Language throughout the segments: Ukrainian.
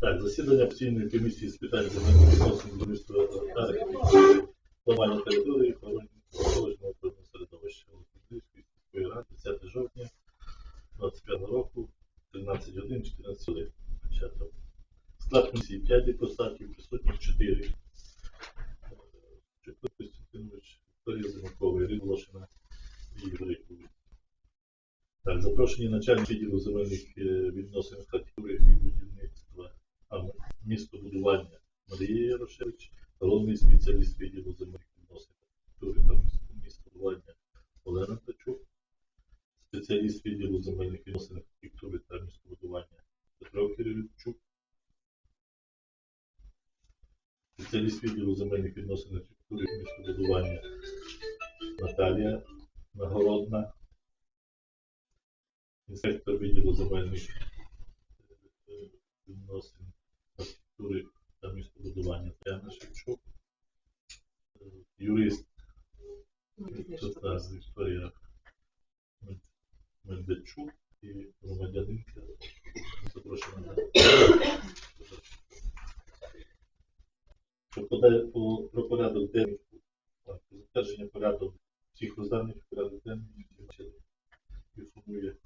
Так, засідання постійної комісії з питань земельних відносин міста Тарки, планування території, охорони навколишнього природного середовища Олександрівської сільської ради 10 жовтня 25 року, 13 годин, 14 годин. Склад комісії 5 депутатів, присутніх 4. Начальник відділу земельних е, відносин архітектури і будівництва, а містобудування Марія Ярошевич, головний спеціаліст відділу земельних відносин архітектури та міс- містобудування Олена Тачук, спеціаліст відділу земельних відносин архітектури та містобудування Петро Кирилчук, спеціаліст відділу земельних відносин архітектури і містобудування Наталія Нагородна, інспектор відділу земельних е, відносин архітектури та містобудування. Тетяна Шевчук, е, юрист Вікторія Медведчук і громадянинка. Запрошена на Про порядок денний, про затвердження порядок всіх розданих порядок вчили. Інформує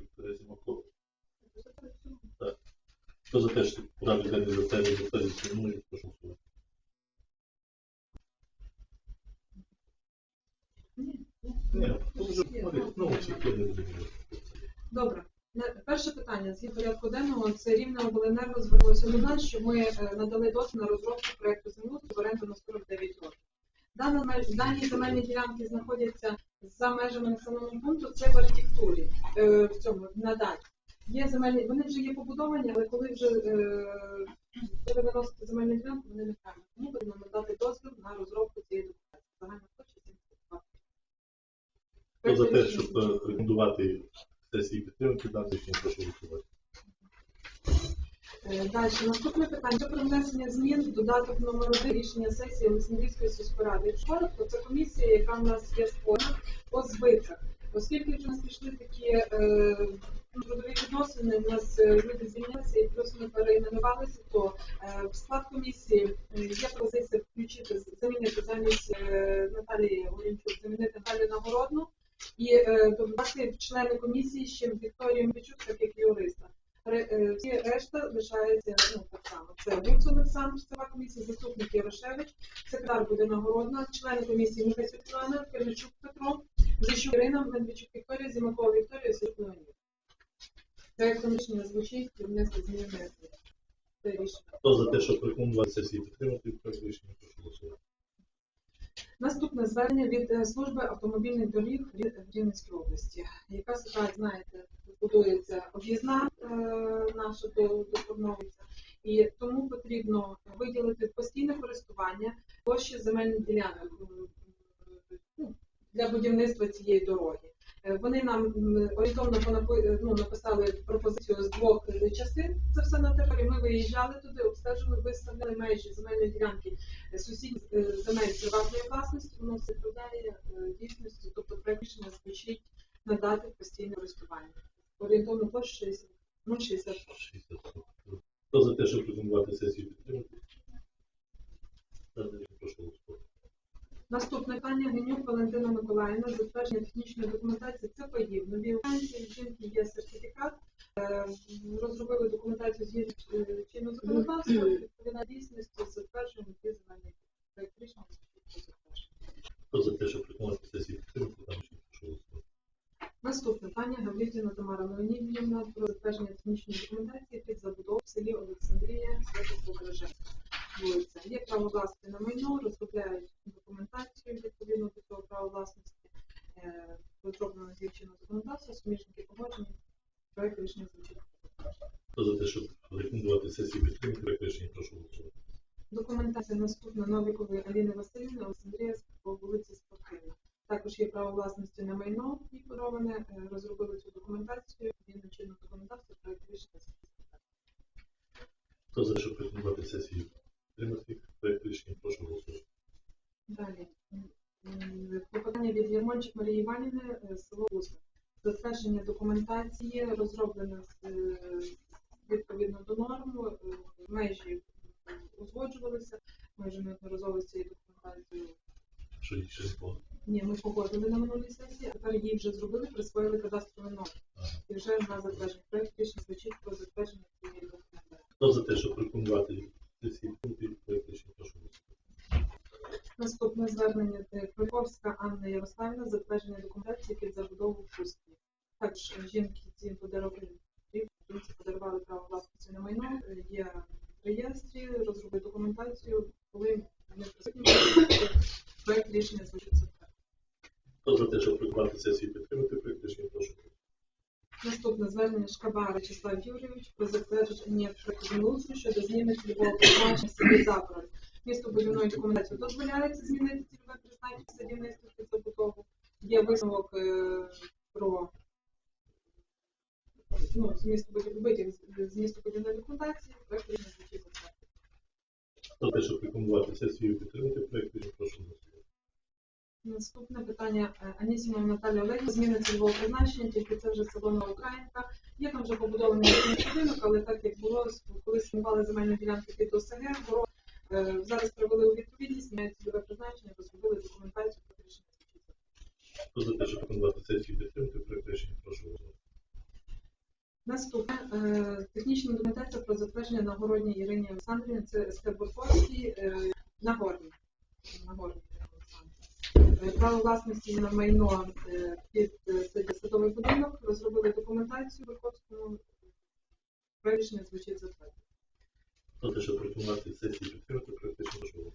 Вікторія Зимакова. Так. Хто за те, що порядок денний затвердження затвердить мною, прошу голосувати. Ні, ну, вже, ну, всі не. Добре. Перше питання з порядку денного це рівне обленерго звернулося до нас, що ми е, надали дозвіл на розробку проекту землеустрою в оренду на 49 років. Дані земельні ділянки знаходяться за межами населеного пункту, це в архітектурі, е, в цьому надані. Є земельні, вони вже є побудовані, але коли вже е, треба виносити земельні ділянку, вони не кажуть. Тому потрібно надати дозвіл на розробку цієї документації. Загальна площа 72. Хто за те, щоб е, рекомендувати сесії підтримки, дати рішення, прошу голосувати. Е, Далі, наступне питання. Про внесення змін в додаток номер 1 рішення сесії Олександрійської сільської ради. Якщо коротко, це комісія, яка в нас є створена по збитках. Оскільки вже нас пішли такі е, трудові відносини, у нас е, люди звільнилися і плюс ми перейменувалися, то е, в склад комісії е, є пропозиція включити, замінити замість е, Наталії Горінчук, замінити Наталію Нагородну і е, додати члени комісії ще Вікторію Мічук, так як юриста. Е, Всі решта лишаються ну, так само. Це Гуц Олександр, села комісія, заступник Ярошевич, секретар буде нагородна, члени комісії Михайло Світлана, Киричук Петро, Зищук Ірина, Медведчук Вікторія, Зімакова Вікторія, Сюк Леонід. Проект рішення звучить, внести зміни. Хто за те, щоб рекомендувати сесії підтримати, рішення, прошу голосувати. Наступне звернення від е, служби автомобільних доріг в Рі- Рівненській області. Яка ситуація, знаєте, будується об'їзна е, наша до, доформовується, і тому потрібно виділити постійне користування площі земельних ділянок ну, для будівництва цієї дороги. Е, Вони нам орієнтовно понапи- ну, написали пропозицію з двох е, частин. Це все на території. Ми виїжджали туди, обстежили, виставляли межі земельної ділянки сусідів е, земель приватної власності, воно все е, дійсності, тобто проект рішення звучить надати постійне користування. Орієнтовно площа 60, ну, 60. 60. Хто за те, щоб рекомендувати сесію підтримати? Прошу голосувати. Наступне питання Генюк Валентина Миколаївна, затвердження технічної документації. Це В новій станції жінки є сертифікат. Е, Розробили документацію з Хто за що прикладати сесію? Підтримати проєкт рішення, прошу голосувати. Далі. Попитання від Ярмольчик Марії Іванівни, е, село Луска. Затвердження документації розроблено е, відповідно до норм, е, межі узгоджувалися, ми вже неодноразово з цією документацією. Що ще сподобалося? Ні, ми погодили на минулій сесії, а тепер її вже зробили, присвоїли кадастровий номер. І вже на затвердження проєкт рішення звучить про затвердження цієї документації. Хто за те, щоб рекомендувати ці пункти, проект рішення прошу. Наступне звернення це Криковська Анна Ярославівна, затвердження документації під забудову в пустці. Також жінки ці принципі, подарували право власності на майно, є в реєстрі, розробили документацію, коли не присутні, проект рішення звучить так. Хто за те, щоб рекомендувати сесію підтримати, рішення прошу. Наступне звернення Шкабара Вячеслав Юрійович про затвердження землеустрою щодо зміни цільового призначення селі Запороль. Місто будівної документації дозволяється змінити цільове призначення садівництва під забудову. Є висновок е, про ну, з місто витяг з- з місто будівної документації, проект рішення. Хто те, щоб рекомендувати сесію підтримати, проект рішення прошу. Наступне питання е, Анісімова Наталія Олегівна. Зміни цільового призначення, тільки це вже село Новоукраїнка. Є там вже побудований будинок, але так як було, коли снували земельну ділянку під ОСГ, город, е, зараз привели у відповідність, міняють цільове призначення, розробили документацію про рішення. Хто за те, щоб рекомендувати сесію підтримати, проект рішення прошу голосувати. Наступне е, технічна документація про затвердження Нагородній Ірині Олександрівні, це СК Борковський, е, Нагорний. Нагорний Право власності на майно е, під е, садовий будинок, розробили документацію Борковському, проект рішення звучить затвердження. Хто те, щоб рекомендувати сесію підтримати, проект рішення.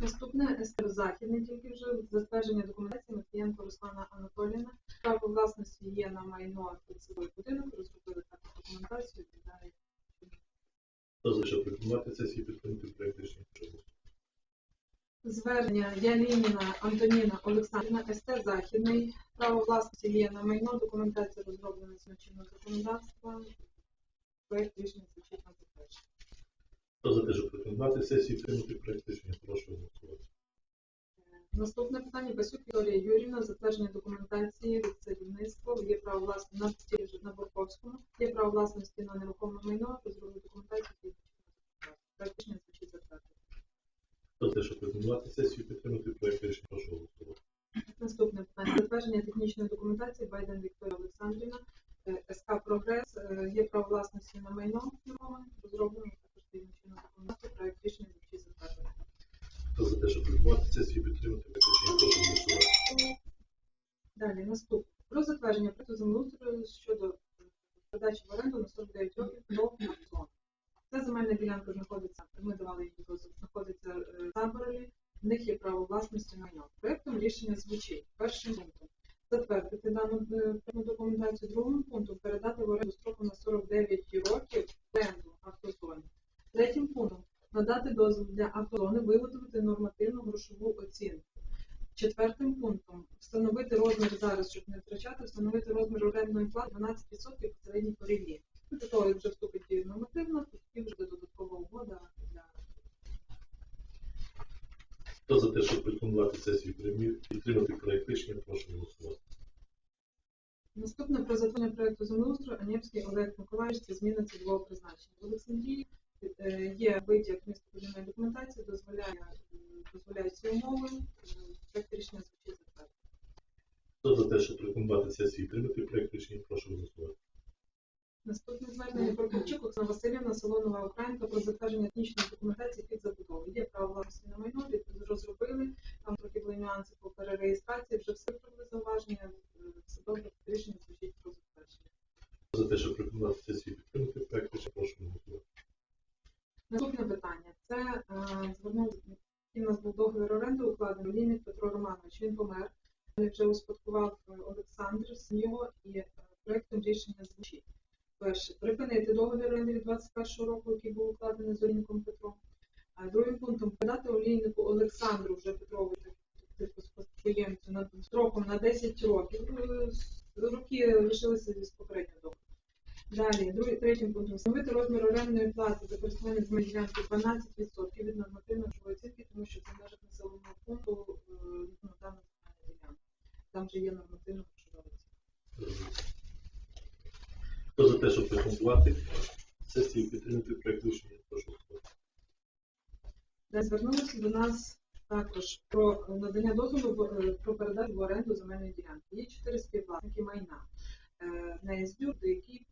Наступне СТР Західний тільки вже затвердження документації Матвієнко Руслана Анатоліївна. Право власності є на майно під садовий будинок, розробили таку документацію і далі. Хто за те, щоб рекомендувати сесію підтримати, прошу голосувати. Звернення Ялініна Антоніна Олександрівна, СТ Західний. Право власності є на майно, документація розроблена з чинного законодавства. Проект рішення звучить на затвердження. Хто за те, щоб рекомендувати сесію підтримати, проект рішення прошу голосувати. Наступне питання Басюк Вікторія Юрівна, затвердження документації від садівництва, є право власності на стілі на Борковському, є право власності на нерухоме майно, розробили документацію рішення звучить затвердження. За те, щоб рекомендувати сесію підтримати, проект рішення прошу голосувати. Наступне питання затвердження технічної документації Байден Вікторія Олександрівна, е, СК Прогрес, е, є право власності на майно нерухоме, розроблено також технічну документацію, проект рішення звучить затвердження. Хто за те, щоб рекомендувати сесію підтримати, проект рішення прошу голосувати. Далі наступне. Про затвердження проекту землеустрою щодо передачі в оренду на 49 років до аукціону. Ця земельна ділянка знаходиться, ми давали її дозвіл, знаходиться власності на майно. Проектом рішення звучить першим пунктом. Затвердити дану е, документацію другим пунктом передати в оренду строку на 49 років оренду автозоні. Третім пунктом надати дозвіл для автозони виготовити нормативну грошову оцінку. Четвертим пунктом встановити розмір зараз, щоб не втрачати, встановити розмір орендної плати 12% по середній порівні. Ну, До того, як вже вступить і нормативно, то тоді вже буде додаткова угода для Хто за те, щоб рекомендувати сесію підтримі- підтримати проект рішення, прошу голосувати. наступне про затвердження проекту землеустрою Анєвський Це зміна цільового призначення. В Олександрії е, є витяг містобудівної документації, дозволяє е, дозволяє ці умови. Е, рішення звучить затвердження. Хто за те, щоб рекомендувати сесію підтримати проект рішення, прошу голосувати. Наступне звернення Прокопчук Оксана Васильівна, село Нова Українка про затвердження технічної документації під забудову. Є право власності на майно, розробили, там трохи були нюанси по перереєстрації, вже все провели зауваження, все добре, рішення звучить про за те, щоб рекомендувати сесію підтримати проект рішення, прошу голосувати. Наступне питання. Це е, звернув, у нас був договір оренди укладений Лінник Петро Романович. Він помер. Він вже успадкував е, Олександр з нього і е, проектом рішення звучить. Перше, припинити договір оренди від 21 року, який був укладений з Олійником Петром. А другим пунктом передати Олійнику Олександру вже Петровичу, типу спадкоємцю, на строком на 10 років. Е, Роки лишилися з попереднього. Далі, другий, третім пунктом встановити розмір орендної плати за користування земельної ділянки 12% від оцінки, тому що це межах населеного пункту е, ну, земельна ділянка. вже є нормативно грошова оцінка. Хто за те, щоб рекомендувати сесію підтримати проект рішення, прошу голосувати. де звернулися до нас також про надання дозволу е, про передачу в оренду земельної ділянки. Є чотири співвласники майна. Е, Нездюк, який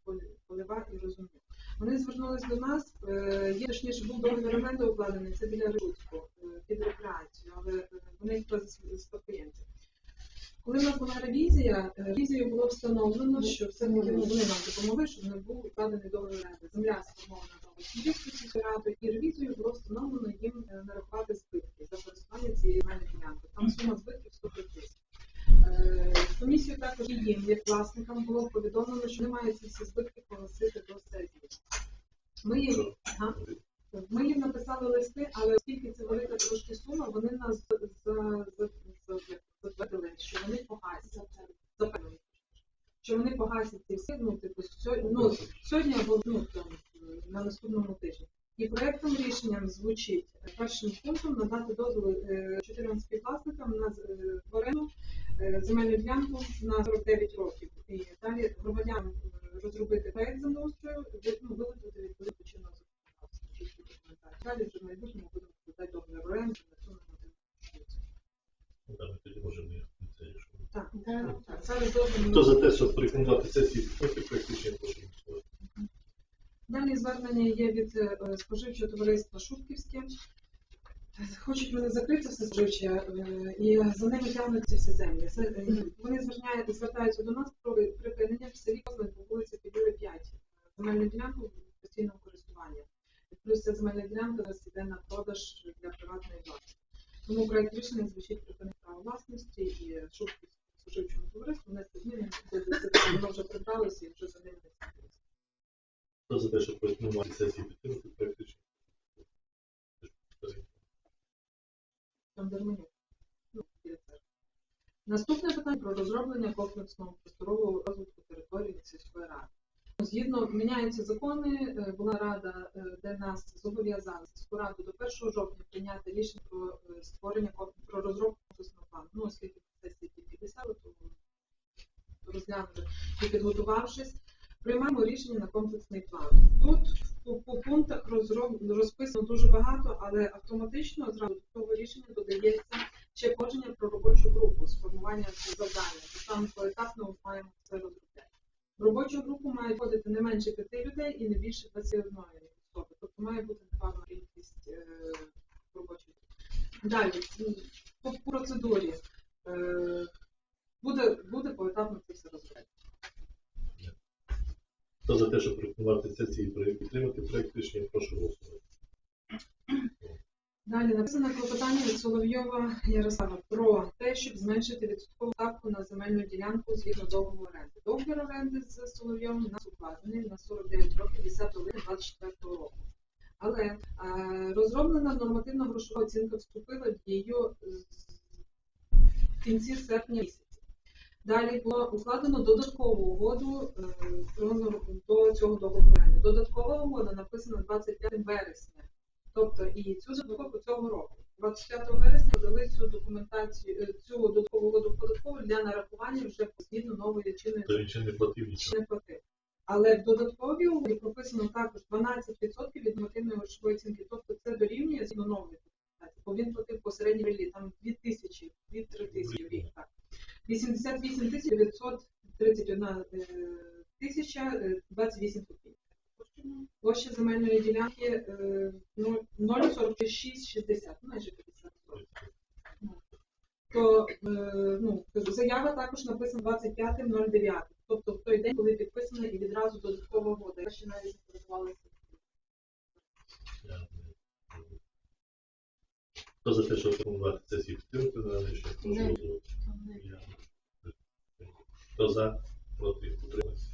полива і розумів. Вони звернулись до нас. е, Є точніше був договір оренди укладений, це біля Рудську, під рекреацію, але е, вони якраз спадкоємці. Коли в нас була ревізія, е, ревізією було встановлено, що все-таки ну, вони нам допомогли, щоб не був укладений договір оренди. Земля сформована на Олександрівську сільську раду, і ревізією було встановлено їм е, нарахувати збитки за користування цієї земельної ділянки. Там сума збитків 105 тисяч. Е, Комісію також і їм, як власникам, було повідомлено, що мають ці всі збитки погасити до сесії. Ми їм, Що? ага. ми їм написали листи, але оскільки це велика трошки сума, вони нас за- за- за- за- затвердили, що вони погасять. Запевнили, що вони погасять ці всі, ну, типу, сьогодні, ну, сьогодні або ну, там, на наступному тижні. І проектом рішенням звучить е, першим пунктом надати дозвіл е, чотирьом співвласникам на з- е, е, земельну ділянку на 49 років. І далі громадянам е, розробити проект землеустрою, ну, відповідно чинного законодавства. Далі вже в майбутньому будемо складати договір оренди на цю нормативну. Ну. Так, так. Зараз. Хто за те, щоб рекомендувати підтримати проект рішення, прошу. Далі звернення є від е, споживчого товариства Шубківське. Хочуть мене закрити все споживче, е, і за ними тягнуть ці всі землі. Е, Вони звертаються, звертаються до нас про припинення в селі Козлин по вулиці Підюри 5. Земельну ділянку в постійному користуванні. Плюс ця земельна ділянка зараз йде на продаж для приватної власності. Тому проект рішення звучить припинити право власності і Шубківському споживчому товариству внести зміни, воно вже прибралося і вже за ними не. Хто за те, щоб рекомендувати сесію підтримати проект рішення? Там Дерменюк. Ну, біля церкви. Наступне питання про розроблення комплексного просторового розвитку території сільської ради. Згідно міняються закони, е, була рада, е, де нас зобов'язали сільську раду до 1 жовтня прийняти рішення про е, створення про розробку комплексного плану. Ну, оскільки сесії тільки 10, то розглянути і підготувавшись, приймаємо рішення на комплексний план. Тут по, по пунктах розроб, розписано дуже багато, але автоматично зразу до цього рішення додається ще положення про робочу групу з формування завдання. То Там поетапно маємо це розробляти. В робочу групу має входити не менше п'яти людей і не більше 21 особи. Тобто має бути непевна кількість е, робочих груп. Далі, по процедурі. Е, буде, буде поетапно це все розробляти. Хто за те, щоб рекомендувати проект підтримати проект рішення, прошу голосувати. Далі написано клопотання від Соловйова Ярослава про те, щоб зменшити відсоткову ставку на земельну ділянку згідно договору оренди. Договір оренди з Соловйовим нас укладений на 49 років 10 липня 24 року. Але е, розроблена нормативна грошова оцінка вступила в дію в кінці серпня місяця. Далі було укладено додаткову угоду е, до цього договору. Додаткова угода написана 25 вересня. Тобто і цю додаткову цього року. 25 вересня подали цю документацію, е, цю додаткову угоду податкову для нарахування вже згідно нової чинної То він ще не платив нічого. не платив. Але в додатковій угоді прописано також 12% від нормативної грошової оцінки. Тобто це дорівнює згідно нової документації. Бо він платив по середній релі, там 2 тисячі, 2-3 тисячі в рік. Так. 88 тисяч 931 е, тисяча е, 28 копійок. Площа земельної ділянки е, ну, 0,4660, ну, майже 50 років. То е, ну, заява також написана 25.09, тобто в той день, коли підписана і відразу додаткова угода. Я ще навіть не користувалася. Я- Хто за те, щоб рекомендувати сесію підтримати дане рішення, прошу Не. голосувати. Я- Хто за, проти, утримався.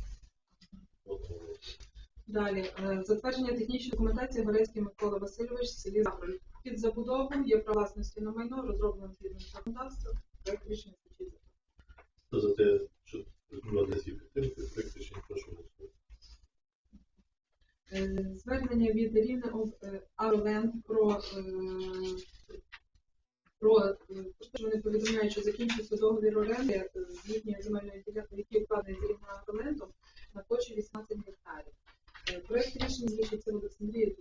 Одного. Далі, е, затвердження технічної документації Горецький Микола Васильович, селі Загроль. Під забудову є право власності на майно, розроблено згідно з законодавством, проект рішення звучить за. Хто за те, щоб рекомендувати сесію підтримати, проект рішення, прошу голосувати. Е, Звернення від Рівне Арленд про е, про е, те, що вони повідомляють, що закінчується договір оренди з їхньої земельної ділянки, який укладений з регіональним на площі 18 гектарів. Проект рішення звучить це Олександрії,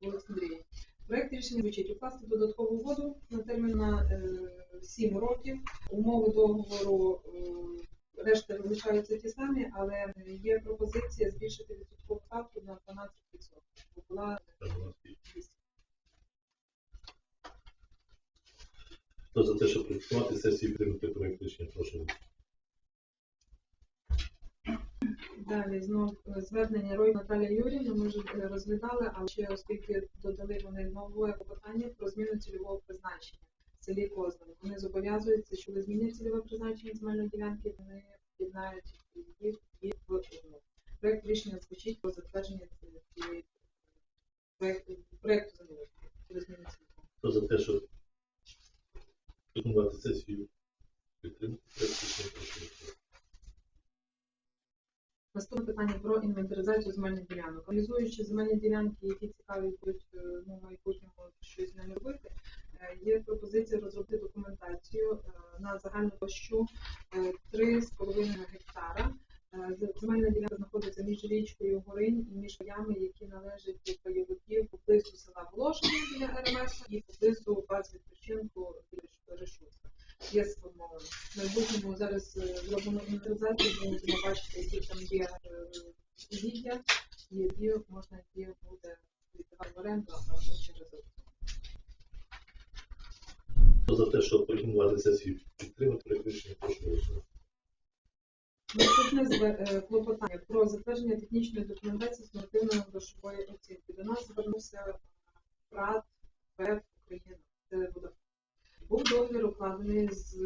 в Олександрії. Проект рішення звучить укласти додаткову угоду на термін на е, 7 років. Умови договору е, решта залишаються ті самі, але є пропозиція збільшити відсоткову ставку на 12%. Була Там у нас є. 8. Хто за те, щоб працювати сесії підтримати проект рішення, прошу. Далі знов звернення Рой Наталія Юрівна. Ми вже е, розглядали, але ще оскільки додали вони нове питання про зміну цільового призначення в селі Козлин. Вони зобов'язуються, що змінять цільове призначення земельної ділянки, вони єднають їх і в одну. Проект рішення звучить про затвердження цієї проекту землі. Хто за те, щоб підтримувати сесію прошу. голосувати. Наступне питання про інвентаризацію земельних ділянок. Аналізуючи земельні ділянки, які цікаві е, ну, майбутньому щось з ними робити, е, є пропозиція розробити документацію е, на загальну площу е, 3,5 гектара. Земельна ділянка знаходиться між річкою Горинь і між паями, які належать до пайовиків поблизу села Волошина біля РМС і поблизу баз відпочинку біля Решутка. Є сформовано. В майбутньому зараз е, зробимо інвентаризацію, будемо бачити, які там є е, і які можна які буде віддавати в оренду або через. Хто за те, щоб порекомендувати сесію підтримати проект прошу. Наступне е, клопотання про затвердження технічної документації з нормативної грошової оцінки. До нас звернувся ПРАТ ПФ Україна. Це Vodafone. Був договір укладений з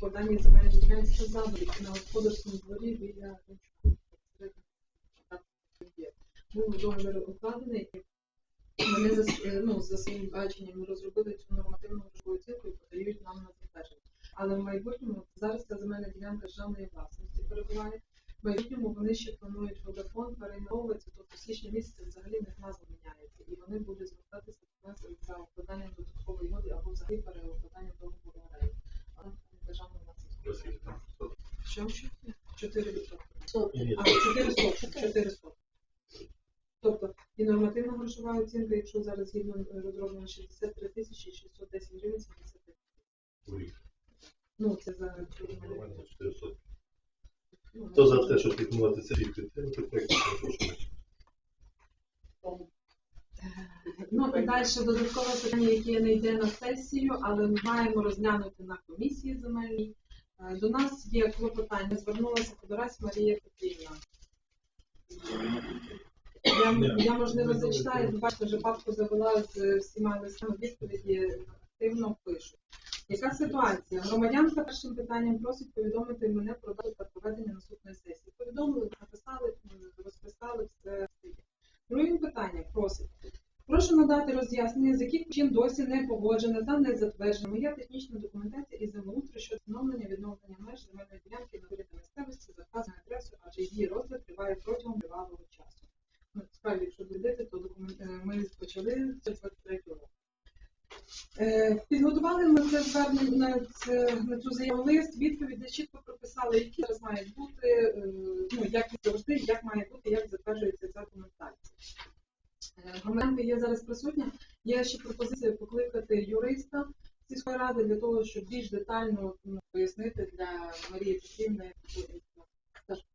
поданням земельних ділянці ділянки на господарському дворі біля. Був договір укладений, вони за, е, ну, за своїм баченням розробили цю нормативну грошову і подають нам на затвердження. Але в майбутньому зараз ця земельна ділянка державної власності перебуває. В майбутньому вони ще планують Vodafone перейменовуватися, тобто з січня місяця взагалі в них назва міняється, і вони будуть звертатися до нас за укладанням додаткової угоди або взагалі переукладанням договору оренди. Але це державна Просіть. власність. Що? Що? 4 відсотки. Ні, ні, А, 4 сотки. 4 сотки. Тобто і нормативна грошова оцінка, якщо зараз згідно е, розроблено 63 тисячі 610 гривень 70 у. Ну, це за Нормально, 400. Ну, Хто за те, щоб підтримувати сесію підтримати проект рішення, прошу. Ну і далі додаткове питання, яке не йде на сесію, але ми маємо розглянути на комісії земельній. Е, До нас є клопотання, звернулася Подорась Марія Петрівна. Я, я можливо зачитаю, ви бачите, вже папку завела з всіма листами відповіді, активно пишуть. Яка ситуація? Громадянка першим питанням просить повідомити мене про дату та проведення наступної сесії. Повідомили, написали, розписали все. Другим питанням просить. Прошу надати роз'яснення, з яких причин досі не погоджена та не затверджена моя технічна документація і землеустрою щодо встановлення відновлення меж земельної ділянки на вирішення місцевості за вказаною адресою, адже її розгляд триває протягом тривалого часу. Ну, справді, якщо дивитися, то документ е, ми почали з 23 року. Е, Підготували ми це звернення на, на цю заяву лист, відповідь, де чітко прописали, які зараз мають бути, е, ну як і завжди, як має бути, як затверджується ця документація. Громадянка є зараз присутня. Є ще пропозиція покликати юриста сільської ради для того, щоб більш детально ну, пояснити для Марії Петрівни.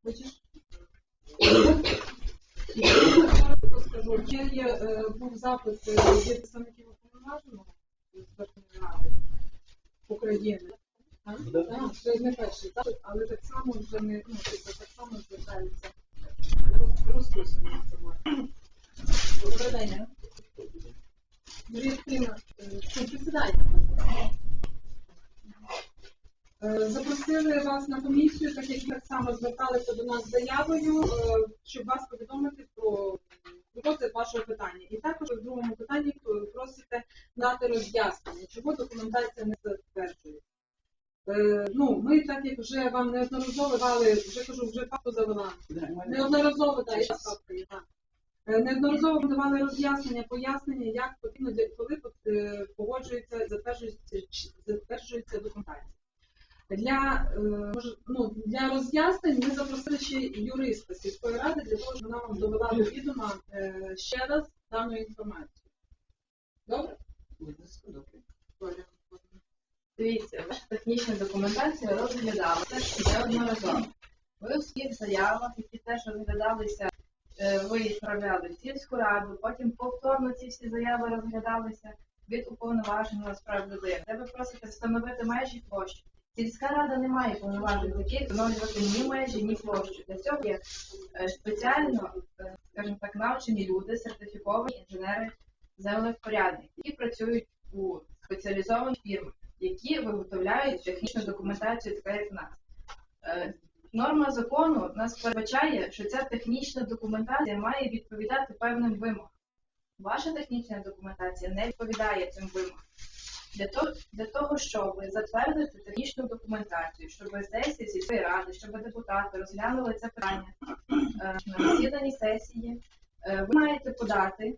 Хочеш? Коротко скажу, є, е, був запит від представників уповноваженого Верховної Ради України. Це не перший запит, але так само вже не ну, так само звертаються роз- розписані інформацію. Добрий день. Марія е, що. Е, Запросили вас на комісію, так як так само зверталися до нас з заявою, е, щоб вас повідомити про розгляд вашого питання. І також в другому питанні просите дати роз'яснення, чого документація не затверджується. Е, Ну, ми так як вже вам неодноразово дали, вже кажу, вже факту завела. Неодноразово, папка є, так. Неодноразово давали роз'яснення, пояснення, як потрібно коли погоджується, затверджується, затверджується документація. Для, е, ну, для роз'яснень ми запросили ще юриста сільської ради для того, щоб вона вам довела до відома е, ще раз дану інформацію. Добре? Оля. Дивіться, ваша технічна документація розглядалася неодноразово. Ви у своїх заявах, які теж розглядалися, е, ви відправляли в сільську раду, потім повторно ці всі заяви розглядалися від уповноваженого з прав людини. Де ви просите встановити межі площі. Сільська рада не має повноважень таких встановлювати ні межі, ні площу. Для цього є е, спеціально, е, скажімо так, навчені люди, сертифіковані інженери землевпорядники, які працюють у спеціалізованих фірмах які виготовляють технічну документацію, така як в нас. Е, Норма закону нас передбачає, що ця технічна документація має відповідати певним вимогам. Ваша технічна документація не відповідає цим вимогам. Для того, для того, щоб затвердити технічну документацію, щоб сесії сільської ради, щоб депутати розглянули це питання е, на засіданні сесії, е, ви маєте подати,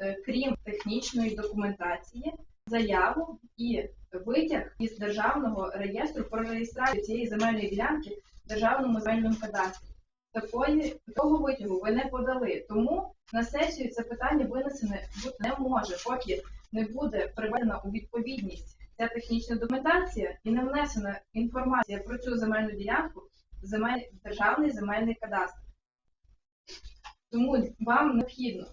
е, крім технічної документації, заяву і витяг із державного реєстру про реєстрацію цієї земельної ділянки в державному земельному кадастрі. Такої такого витягу ви не подали. Тому на сесію це питання винесене бути не може, поки не буде приведена у відповідність ця технічна документація і не внесена інформація про цю земельну ділянку в земель... державний земельний кадастр. Тому вам необхідно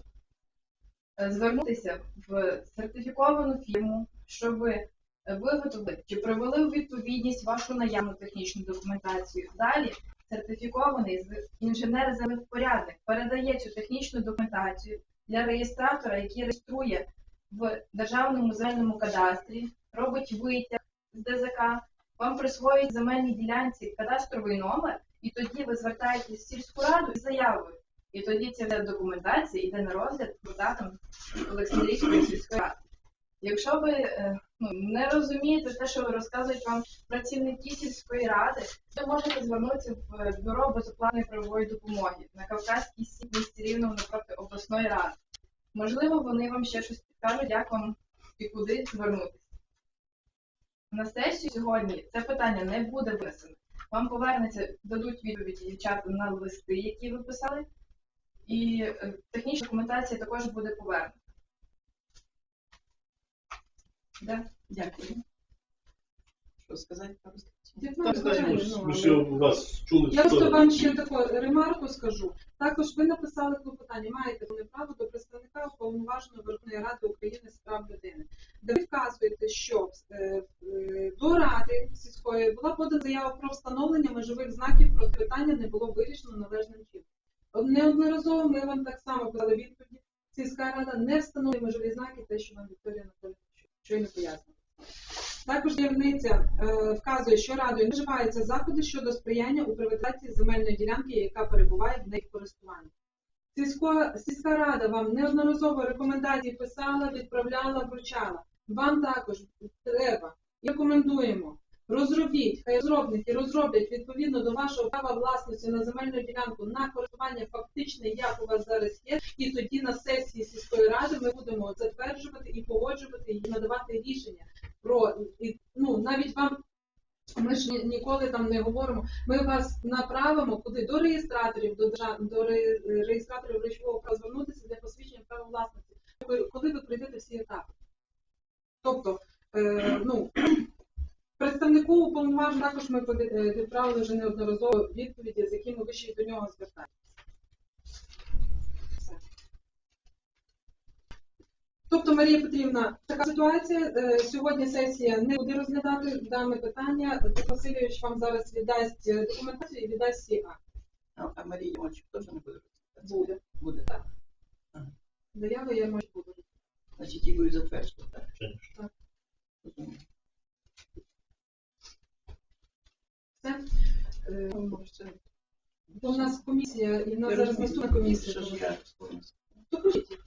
е, звернутися в сертифіковану фірму, щоб ви виготовили чи привели у відповідність вашу наявну технічну документацію. Далі сертифікований з- інженер-землевпорядник передає цю технічну документацію для реєстратора, який реєструє в державному земельному кадастрі, робить витяг з ДЗК, вам присвоюють земельній ділянці кадастровий номер, і тоді ви звертаєтесь в сільську раду із заявою. І тоді ця документація йде на розгляд депутатам Олександрійської сільської ради. Якщо ви е, ну, не розумієте те, що розказують вам працівники сільської ради, ви можете звернутися в бюро безоплатної правової допомоги на Кавказькій сі місті Рівному напроти обласної ради. Можливо, вони вам ще щось підкажуть, як вам і куди звернутися. На сесію сьогодні це питання не буде винесено. Вам повернеться, дадуть відповіді дівчата на листи, які ви писали, і е, технічна документація також буде повернена. Да? Дякую. Що сказати ж- ну. Я просто вам ще таку ремарку скажу. Також ви написали клопотання, маєте повне право до представника уповноваженої Верховної Ради України з прав людини, де ви вказуєте, що е, е, до ради сільської була подана заява про встановлення межових знаків, про питання не було вирішено належним чином. Неодноразово ми вам так само подали відповіді. Сільська рада не встановлює межові знаки, те, що вам Вікторія Анатолійовна щойно пояснила. Також дільниця е, вказує, що радою наживаються заходи щодо сприяння у приватизації земельної ділянки, яка перебуває в в користуванні. Сільська, сільська рада вам неодноразово рекомендації писала, відправляла, вручала. Вам також треба і рекомендуємо. Розробіть, хай розробники розроблять відповідно до вашого права власності на земельну ділянку на користування фактичне, як у вас зараз є, і тоді на сесії сільської ради ми будемо затверджувати і погоджувати і надавати рішення про і, ну навіть вам. Ми ж ні- ніколи там не говоримо. Ми вас направимо куди до реєстраторів, до до реєстраторів речового права звернутися для посвідчення права власності, коли ви пройдете всі етапи. Тобто, е, ну представнику уповноваженого також ми е, відправили вже неодноразово відповіді, з якими ви ще й до нього звертаєтесь. Тобто, Марія Петрівна, така ситуація. Е, Сьогодні сесія не буде розглядати дане питання. Петро Васильович вам зараз віддасть е, документацію і віддасть всі акти. А, а Марія Іванчук теж не буде розповідати? Буде. Буде. Так. Заяви я можу буду. Значить, і будуть затверджувати, так? Конечно. Розумію. Все. Е, Може, У нас комісія, і в нас Я зараз розумію. наступна комісія. Що ж я вспомнив. То кажіть.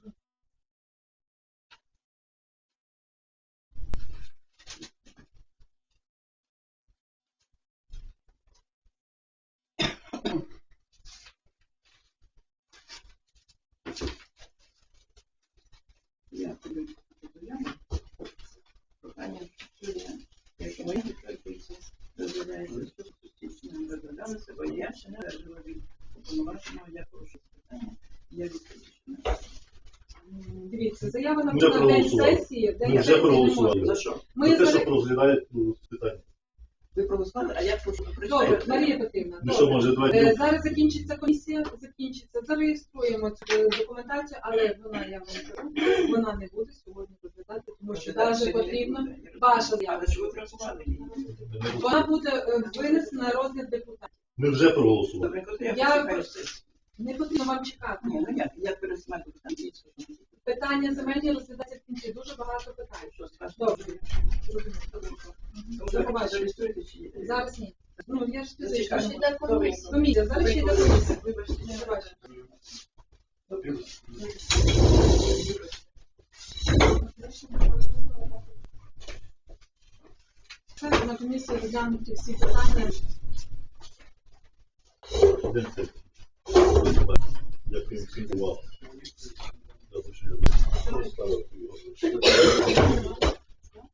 Мої підтверджуються, розглядається, що суспільство не розглядалося, бо я ще не вижила від уповноваженого, я прошу питання, я відповідаю. М, Ми на день проголосували. сесії, день Ми вже не проголосували. За що? Ми Ми те, що розглядають ну, питання. Ви проголосували, а я прошу Добре. Марія Петрівна, Ну що, добре. може, два Е, дні? Зараз закінчиться комісія, закінчиться. Зареєструємо цю е, документацію, але вона, я вам кажу, вона не буде сьогодні розглядати, тому що навіть потрібно ваша заява. Але що ви працювали? Вона буде е, винесена на розгляд депутатів. Ми вже проголосували. Добре, коли я Я- сесію. Не потрібно вам чекати. Ні, ну як, я пересмертю там скажу. Питання земельні розглядаються в кінці. Дуже багато питань. Що скажете? Добре. Зараз ні. Ну, я ж не можу. Комісія, зараз ще йде комісія. Вибачте, До побачення. Це на комісії розглянути всі питання. Дякую всім за увагу. Що ж я не стала його